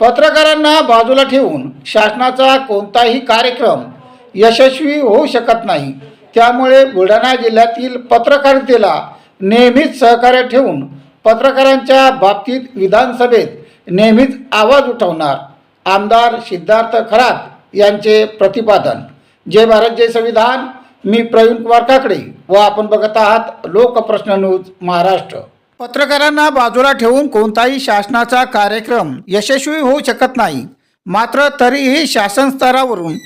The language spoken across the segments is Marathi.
पत्रकारांना बाजूला ठेवून शासनाचा कोणताही कार्यक्रम यशस्वी होऊ शकत नाही. त्यामुळे बुलढाणा जिल्ह्यातील पत्रकारितेला नेहमीच सहकार्य ठेवून पत्रकारांच्या बाबतीत विधानसभेत नेहमीच आवाज उठवणार आमदार सिद्धार्थ खरात यांचे प्रतिपादन. जय भारत जय संविधान. मी प्रवीण कुमार काकडे व आपण बघत आहात लोकप्रश्न न्यूज महाराष्ट्र. पत्रकारांना बाजूला ठेवून कोणताही शासनाचा कार्यक्रम यशस्वी होऊ शकत नाही. मात्र तरीही शासन स्तरावरून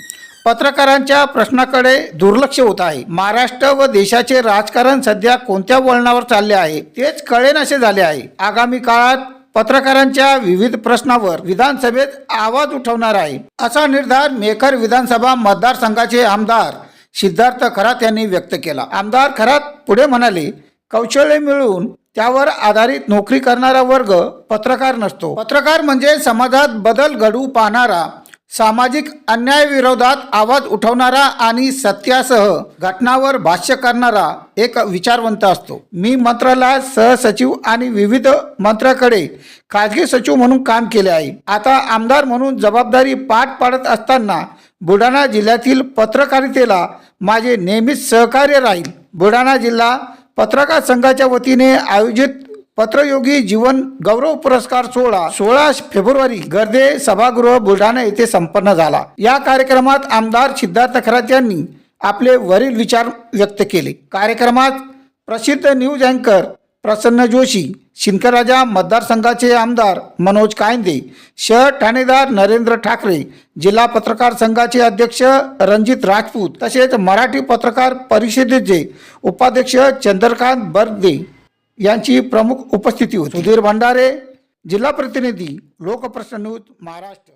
पत्रकारांच्या प्रश्नाकडे दुर्लक्ष होत आहे. महाराष्ट्र व देशाचे राजकारण सध्या कोणत्या वळणावर चालले आहे तेच कळेनासे झाले आहे. आगामी काळात पत्रकारांच्या विविध प्रश्नावर विधानसभेत आवाज उठवणार आहे असा निर्धार मेकर विधानसभा मतदारसंघाचे आमदार सिद्धार्थ खरात यांनी व्यक्त केला. आमदार खरात पुढे म्हणाले कौशल्य मिळवून त्यावर आधारित नोकरी करणारा वर्ग पत्रकार नसतो. पत्रकार म्हणजे समाजात बदल घडवू पाहणारा सामाजिक अन्यायाविरोधात आवाज उठवणारा आणि सत्यासह घटनावर भाष्य करणारा एक विचारवंत असतो. मी मंत्राला सहसचिव आणि विविध मंत्र्याकडे खाजगी सचिव म्हणून काम केले आहे. आता आमदार म्हणून जबाबदारी पाठ पाडत असताना बुलढाणा जिल्ह्यातील पत्रकारितेला माझे नेहमीच सहकार्य राहील. बुलढाणा जिल्हा पत्रकार संघाच्या वतीने आयोजित पत्रयोगी जीवन गौरव पुरस्कार सोहळा सोळा फेब्रुवारी गर्दे सभागृह बुलढाणा येथे संपन्न झाला. या कार्यक्रमात आमदार सिद्धार्थ खरात यांनी आपले वरील विचार व्यक्त केले. कार्यक्रमात प्रसिद्ध न्यूज अँकर प्रसन्न जोशी शिंकराजा मतदारसंघाचे आमदार मनोज कायंदे शहर ठाणेदार नरेंद्र ठाकरे जिल्हा पत्रकार संघाचे अध्यक्ष रणजित राजपूत तसेच मराठी पत्रकार परिषदेचे उपाध्यक्ष चंद्रकांत बर्दे यांची प्रमुख उपस्थिती होती. सुधीर भंडारे जिल्हा प्रतिनिधी लोकप्रश्न न्यूज महाराष्ट्र.